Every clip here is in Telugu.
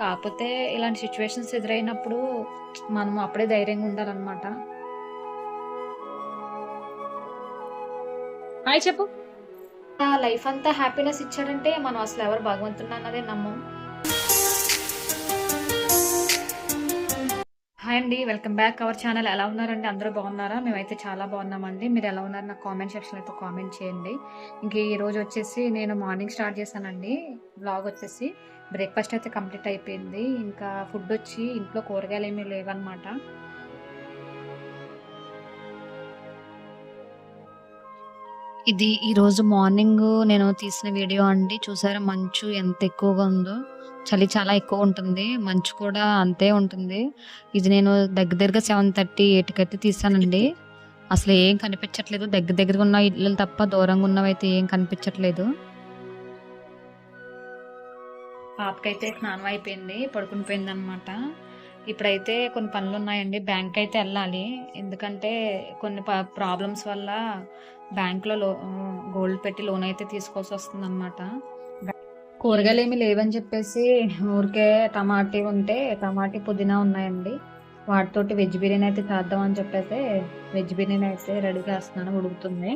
కాకపోతే ఇలాంటి సిచ్యువేషన్స్ ఎదురైనప్పుడు మనం అప్పుడే ధైర్యంగా ఉండాలన్నమాట. హాయ్ చెప్పు. లైఫ్ అంతా హ్యాపీనెస్ ఇచ్చాడంటే మనం అసలు ఎవరు భగవంతుడు అన్నదే నమ్మం. హాయ్ అండి వెల్కమ్ బ్యాక్ అవర్ ఛానల్. ఎలా ఉన్నారండి? అందరూ బాగున్నారా? మేమైతే చాలా బాగున్నామండి. మీరు ఎలా ఉన్నారు? నాకు కామెంట్ సెక్షన్ అయితే కామెంట్ చేయండి. ఇంక ఈ రోజు వచ్చేసి నేను మార్నింగ్ స్టార్ట్ చేశానండి. బ్లాగ్ వచ్చేసి బ్రేక్ఫాస్ట్ అయితే కంప్లీట్ అయిపోయింది. ఇంకా ఫుడ్ వచ్చి ఇంట్లో కూరగాయలు ఏమీ లేవన్నమాట. ఇది ఈరోజు మార్నింగ్ నేను తీసిన వీడియో అండి. చూసారా మంచు ఎంత ఎక్కువగా ఉందో? చలి చాలా ఎక్కువ ఉంటుంది. మంచు కూడా అంతే ఉంటుంది. ఇది నేను దగ్గర దగ్గర సెవెన్ థర్టీ ఎయిట్కైతే తీసానండి. అసలు ఏం కనిపించట్లేదు. దగ్గర దగ్గరగా ఉన్న ఇళ్ళు తప్ప దూరంగా ఉన్నవి అయితే ఏం కనిపించట్లేదు. పాపకైతే స్నానం అయిపోయింది. పడుకుని పోయింది అనమాట ఇప్పుడైతే కొన్ని పనులు ఉన్నాయండి. బ్యాంక్ అయితే వెళ్ళాలి. ఎందుకంటే కొన్ని ప్రాబ్లమ్స్ వల్ల బ్యాంక్లో లో గోల్డ్ పెట్టి లోన్ అయితే తీసుకోవాల్సి వస్తుంది అనమాట కూరగాయలు ఏమి లేవని చెప్పేసి ఊరికే టమాటీ ఉంటే టమాటీ పుదీనా ఉన్నాయండి. వాటితోటి వెజ్ బిర్యానీ అయితే చేద్దాం అని చెప్పేసి వెజ్ బిర్యానీ అయితే రెడీ చేస్తున్నాను ఉడుకుతుంది.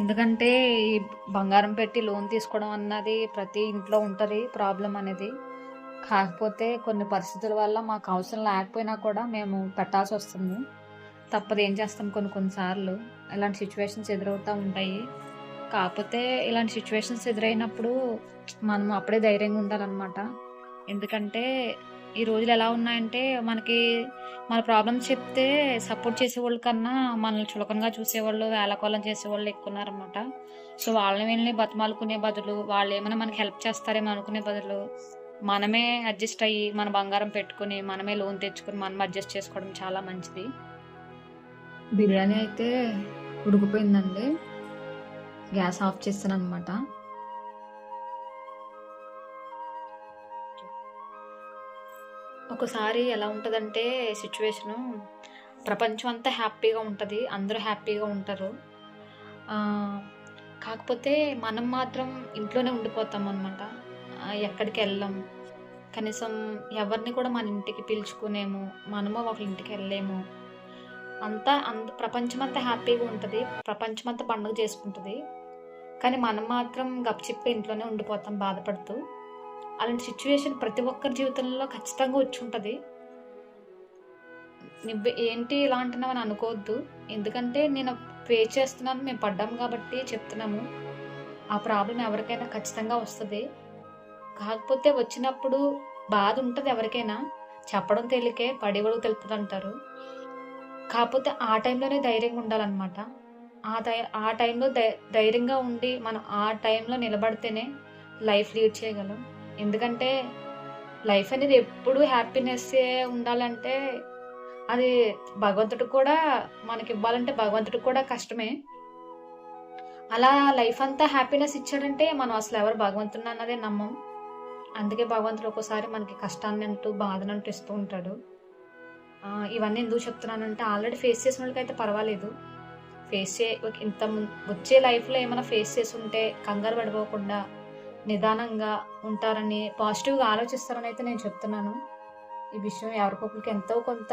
ఎందుకంటే ఈ బంగారం పెట్టి లోన్ తీసుకోవడం అన్నది ప్రతి ఇంట్లో ఉంటుంది ప్రాబ్లం అనేది. కాకపోతే కొన్ని పరిస్థితుల వల్ల మాకు అవసరం లేకపోయినా కూడా మేము పెట్టాల్సి వస్తుంది. తప్పదు ఏం చేస్తాం కొన్ని కొన్నిసార్లు ఇలాంటి సిచ్యువేషన్స్ ఎదురవుతూ ఉంటాయి. కాకపోతే ఇలాంటి సిచ్యువేషన్స్ ఎదురైనప్పుడు మనం అప్పుడే ధైర్యంగా ఉండాలన్నమాట. ఎందుకంటే ఈ రోజులు ఎలా ఉన్నాయంటే మనకి మన ప్రాబ్లమ్స్ చెప్తే సపోర్ట్ చేసేవాళ్ళ కన్నా మనల్ని చులకనగా చూసేవాళ్ళు వేలకోలం చేసేవాళ్ళు ఎక్కువ ఉన్నారనమాట సో వాళ్ళని వెళ్ళి బతమాలుకునే బదులు వాళ్ళు ఏమైనా మనకి హెల్ప్ చేస్తారేమో అనుకునే బదులు మనమే అడ్జస్ట్ అయ్యి మన బంగారం పెట్టుకుని మనమే లోన్ తెచ్చుకుని మనం అడ్జస్ట్ చేసుకోవడం చాలా మంచిది. బిర్యానీ అయితే ఉడికిపోయిందండి. గ్యాస్ ఆఫ్ చేస్తాను అనమాట ఒకసారి ఎలా ఉంటుందంటే సిచ్యువేషను ప్రపంచం అంతా హ్యాపీగా ఉంటుంది అందరూ హ్యాపీగా ఉంటారు. కాకపోతే మనం మాత్రం ఇంట్లోనే ఉండిపోతాం అనమాట ఎక్కడికి వెళ్ళాం. కనీసం ఎవరిని కూడా మన ఇంటికి పిలుచుకునేము మనము ఒకళ్ళ ఇంటికి వెళ్ళలేము. అంతా అంత ప్రపంచం అంతా హ్యాపీగా ఉంటుంది. ప్రపంచమంతా పండుగ చేసుకుంటుంది. కానీ మనం మాత్రం గప్చిప్పి ఇంట్లోనే ఉండిపోతాం బాధపడుతూ. అలాంటి సిచ్యువేషన్ ప్రతి ఒక్కరి జీవితంలో ఖచ్చితంగా వచ్చి ఉంటుంది. నువ్వు ఏంటి ఇలా అంటున్నావు అని అనుకోవద్దు. ఎందుకంటే నేను పే చేస్తున్నాను మేము పడ్డాం కాబట్టి చెప్తున్నాము. ఆ ప్రాబ్లం ఎవరికైనా ఖచ్చితంగా వస్తుంది. కాకపోతే వచ్చినప్పుడు బాధ ఉంటుంది ఎవరికైనా. చెప్పడం తేలికే పడేవాడు తెలుపుతుంటారు అంటారు కాకపోతే ఆ టైంలోనే ధైర్యంగా ఉండాలన్నమాట. ఆ టై ఆ టైంలో ధైర్యంగా ఉండి మనం ఆ టైంలో నిలబడితేనే లైఫ్ లీడ్ చేయగలం. ఎందుకంటే లైఫ్ అనేది ఎప్పుడు హ్యాపీనెస్ ఉండాలంటే అది భగవంతుడు కూడా మనకి ఇవ్వాలంటే భగవంతుడు కూడా కష్టమే. అలా లైఫ్ అంతా హ్యాపీనెస్ ఇచ్చాడంటే మనం అసలు ఎవరు భగవంతుడు అన్నదే నమ్మం. అందుకే భగవంతుడు ఒక్కోసారి మనకి కష్టాన్ని అంటూ బాధనంటూ ఇస్తూ ఉంటాడు. ఇవన్నీ ఎందుకు చెప్తున్నానంటే ఆల్రెడీ ఫేస్ చేసిన వాళ్ళకైతే పర్వాలేదు. ఫేస్ చే ఇంత వచ్చే లైఫ్లో ఏమైనా ఫేస్ చేసి ఉంటే కంగారు పడిపోకుండా నిదానంగా ఉంటారని పాజిటివ్గా ఆలోచిస్తారని అయితే నేను చెప్తున్నాను. ఈ విషయం ఎవరికొకరికి ఎంతో కొంత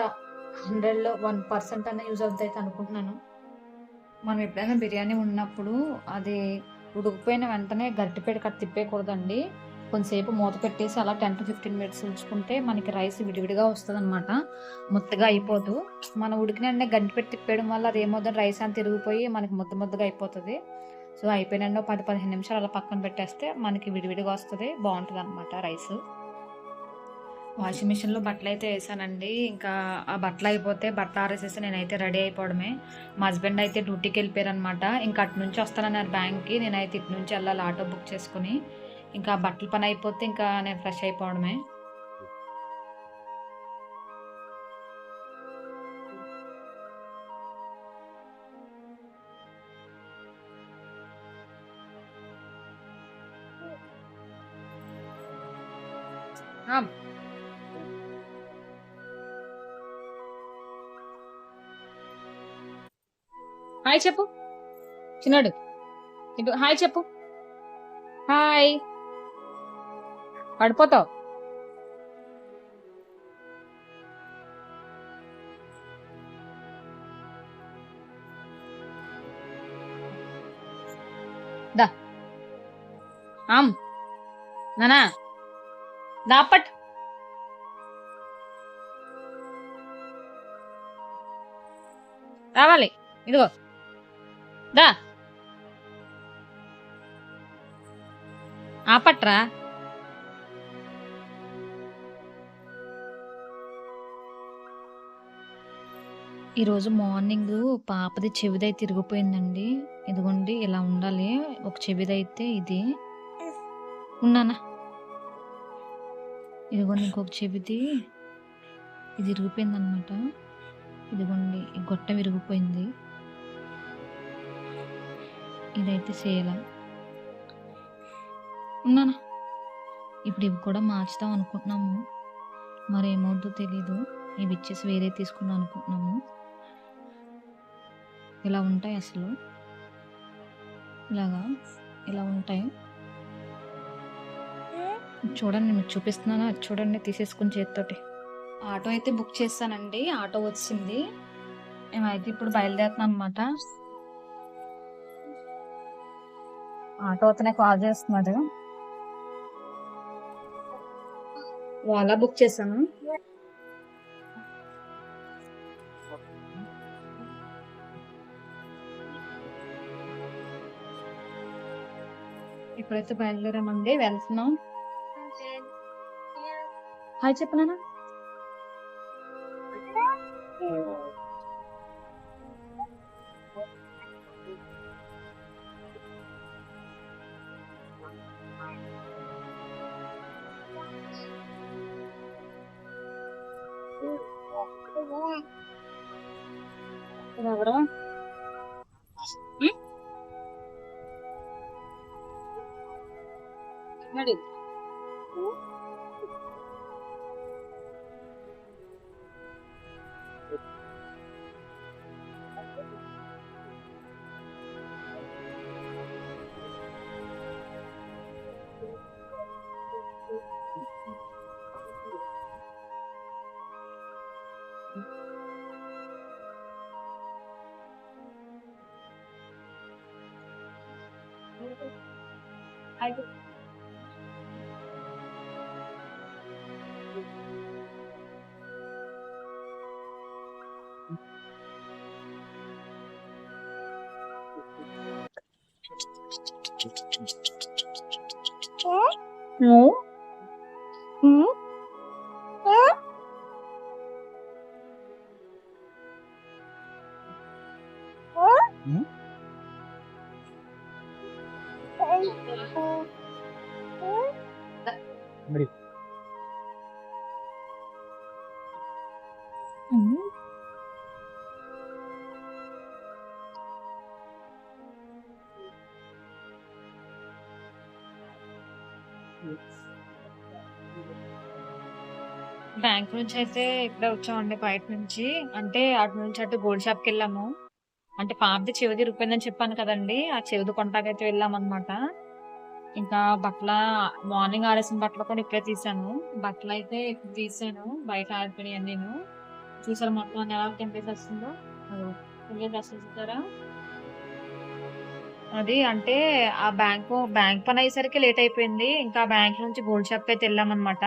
హండ్రెడ్లో వన్ పర్సెంట్ అన్న యూజ్ అవుతుంది అయితే అనుకుంటున్నాను. మనం ఎప్పుడైనా బిర్యానీ ఉన్నప్పుడు అది ఉడికిపోయిన వెంటనే గట్టిపేట కట్ తిప్పేయకూడదండి. కొంతసేపు మూత పెట్టేసి అలా టెన్ టు ఫిఫ్టీన్ మినిట్స్ ఉంచుకుంటే మనకి రైస్ విడివిడిగా వస్తుంది అనమాట ముద్దగా అయిపోదు. మనం ఉడికిన వెంటనే గంటి పెట్టి తిప్పేయడం వల్ల అది ఏమవుతుంది? రైస్ అని తిరిగిపోయి మనకి ముద్ద ముద్దగా అయిపోతుంది. సో అయిపోయిన పది పదిహేను నిమిషాలు అలా పక్కన పెట్టేస్తే మనకి విడివిడిగా వస్తుంది. బాగుంటుంది అనమాట రైస్ వాషింగ్ మిషన్లో బట్టలు అయితే వేసానండి. ఇంకా ఆ బట్టలు అయిపోతే బట్టలు ఆరేసేసి నేనైతే రెడీ అయిపోవడమే. మా హస్బెండ్ అయితే డ్యూటీకి వెళ్ళిపోయారు అనమాట ఇంకా అటు నుంచి వస్తానన్నారు బ్యాంక్కి నేనైతే ఇటు నుంచి వెళ్ళాలి. ఆటో బుక్ చేసుకుని. ఇంకా బట్టల పని అయిపోతే ఇంకా నేను ఫ్రెష్ అయిపోవడమే. హాయ్ చెప్పు. చిన్నాడు. హాయ్ చెప్పు. హాయ్. పడిపోతావు. దా. దాపట్ రావాలి. ఇదిగో. దా. ఆపట్రా. ఈరోజు మార్నింగ్ పాపది చెవిదై తిరిగిపోయిందండి. ఇదిగోండి ఇలా ఉండాలి. ఒక చెవిదైతే ఇది. ఉన్నానా? ఇదిగోండి ఇంకొక చెవిది. ఇది ఇరిగిపోయింది అనమాట ఇదిగోండి ఈ గొట్టం విరిగిపోయింది. ఇదైతే సేల. ఉన్నానా? ఇప్పుడు ఇవి కూడా మార్చుదాం అనుకుంటున్నాము. మరి ఏమవుద్దో తెలీదు. ఇవి ఇచ్చేసి వేరే తీసుకుందాం అనుకుంటున్నాము. ఇలా ఉంటాయి అసలు? ఇలాగా ఇలా ఉంటాయి? చూడండి మీకు చూపిస్తున్నాను? అది చూడండి తీసేసుకుని చేతితోటి. ఆటో అయితే బుక్ చేస్తానండి. ఆటో వచ్చింది. మేమైతే ఇప్పుడు బయలుదేరుతున్నాం అనమాట ఆటో అతనే కాల్ చేస్తున్నాడు. ఓలా బుక్ చేశాను. ఇప్పుడైతే బయలుదేరామండి వెళ్తున్నాం. హాయ్ చెప్పనా ఎవరు? నడి అయితే 嗯。బ్యాంక్ నుంచి అయితే ఇప్పుడే వచ్చామండి బయట నుంచి. అంటే అటు నుంచి అటు గోల్డ్ షాప్కి వెళ్ళాము అంటే పాపది చెవిది రూపాయలని చెప్పాను కదండి. ఆ చెవిది కొంటాకైతే వెళ్ళాం అనమాట ఇంకా బట్టల మార్నింగ్ ఆడేసిన బట్టలు కూడా ఇప్పుడే తీసాను బట్టలు అయితే ఇప్పుడు తీసాను. బయట ఆడిపోయినాయి నేను చూసారు మొత్తం ఎలా టెంపరేచర్ వస్తుందో? టెంపరేచర్ చూసారా? అది అంటే ఆ బ్యాంకు బ్యాంక్ పని అయ్యేసరికి లేట్ అయిపోయింది. ఇంకా బ్యాంక్ నుంచి గోల్డ్ షాప్ అయితే వెళ్ళామన్నమాట.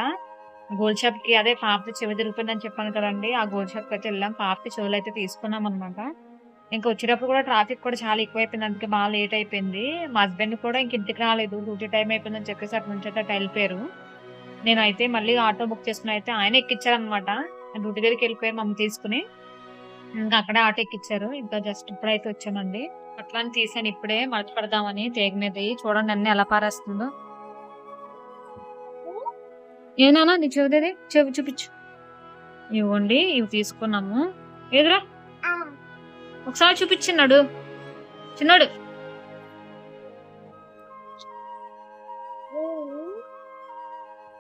గోల్డ్ షాప్కి అదే పాపకి చెవి తిరుగుతుందని చెప్పాను కదండి. ఆ గోల్డ్ షాప్కి అయితే వెళ్ళాం. పాపకి చెవులు అయితే తీసుకున్నాం అనమాట ఇంకా వచ్చేటప్పుడు కూడా ట్రాఫిక్ కూడా చాలా ఎక్కువైపోయింది. అందుకే బాగా లేట్ అయిపోయింది. మా హస్బెండ్ కూడా ఇంక ఇంటికి రాలేదు. డ్యూటీ టైం అయిపోయిందని చెప్పేసి అటు నుంచి అటు వెళ్ళిపోయారు. నేనైతే మళ్ళీ ఆటో బుక్ చేసుకుని అయితే ఆయన ఎక్కించారనమాట డ్యూటీ దగ్గరికి వెళ్ళిపోయారు మమ్మల్ని తీసుకుని. ఇంకా అక్కడే ఆటో ఎక్కించారు ఇంకా జస్ట్ ఇప్పుడైతే వచ్చామండి. అట్లా తీసాను ఇప్పుడే మడత పెడదామని తేగ మీద చూడండి అన్ని ఎలా పారేస్తుందో. ఏనానా నీ చెవిదేది? చెవి చూపించు. ఇవ్వండి ఇవి తీసుకున్నాము. ఏదిరా ఒకసారి చూపించిన్నాడు. చిన్నాడు.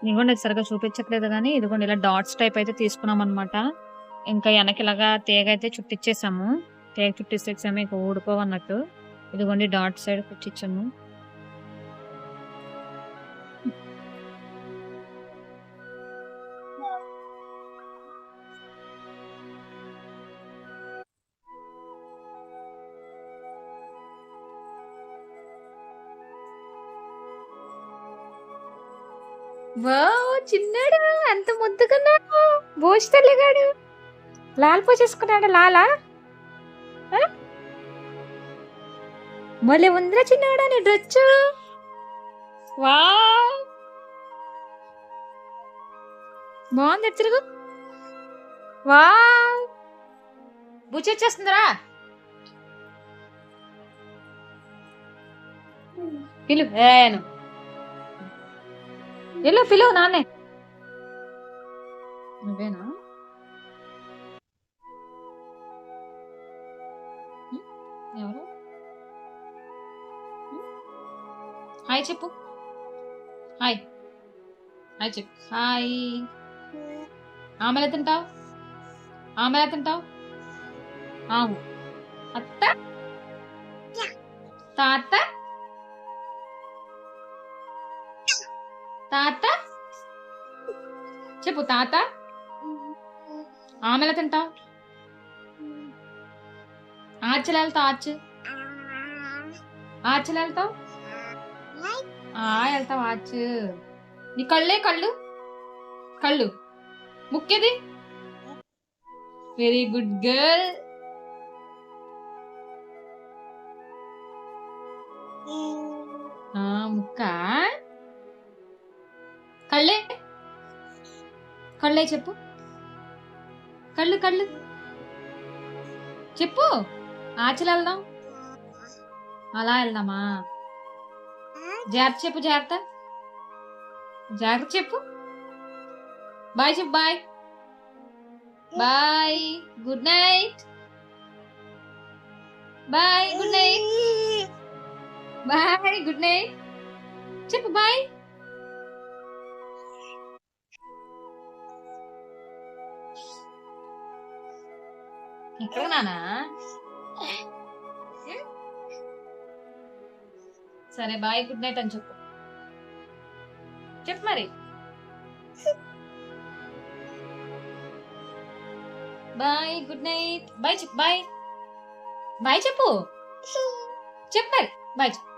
ఇదిగోండి సరిగా చూపించట్లేదు కానీ ఇదిగోండి ఇలా డాట్స్ టైప్ అయితే తీసుకున్నాం అనమాట ఇంకా వెనక ఇలాగా తీగ అయితే చుట్టిచ్చేసాము. టేక్ ఫిఫ్టీ సిక్స్ ఏమో ఇంకా ఊడిపోవన్నట్టు ఇదిగోండి డాట్ సైడ్ కుట్టించాము. వావ్ చిన్నాడు ఎంత ముద్దుకున్నాడు భోజతల్లిగాడు లాల్ పోసేసుకున్నాడు లాలా? మళ్ళీ ఉందిరా చిన్నాడా నీ డ్రెస్ వావ్. బాగుంది తిరుగు. వావ్. బుచ్చి వచ్చేస్తుందిరా. పిలు. ఏను వెళ్ళు పిలువు నాన్నే. నువ్వేనా? ఎవరు? హాయ్ చెప్పు. హాయ్. హాయ్ చెప్పు. హాయ్. ఆమెలా తింటావు ఆమెలా తింటావు ఆవు. అత్త? తాత? తాత? చెప్పు తాత? ఆమెలా తింటావు ఆర్చలు ఆచు ఆర్చ్ వెళ్తావు ఆ నీ కళ్ళే కళ్ళు? కళ్ళు. ముక్కేది? వెరీ గుడ్ గర్ల్ ముక్క? కళ్ళే? కళ్ళే చెప్పు. కళ్ళు కళ్ళు. చెప్పు. ఆచలు వెళ్దాం అలా వెళ్దామా? జాగ్రత్త చెప్పు జాగ్రత్త. జాగ్రత్త చెప్పు. బాయ్ చెప్పు bye bye good night bye good night bye good night చెప్పు బాయ్ ఎక్కడ నానా సరే బాయ్. గుడ్ నైట్ అని చెప్పు. చెప్పు మరి. Bye good night. బాయ్ చెప్పు బాయ్. బాయ్ చెప్పు. చెప్పు మరి. బాయ్ చెప్పు.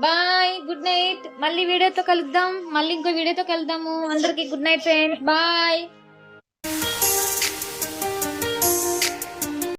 Bye good night. మళ్ళీ వీడియోతో కలుద్దాం. మళ్ళీ ఇంకో వీడియోతో కలుద్దాము. అందరికి గుడ్ నైట్ ఫ్రెండ్స్ బాయ్.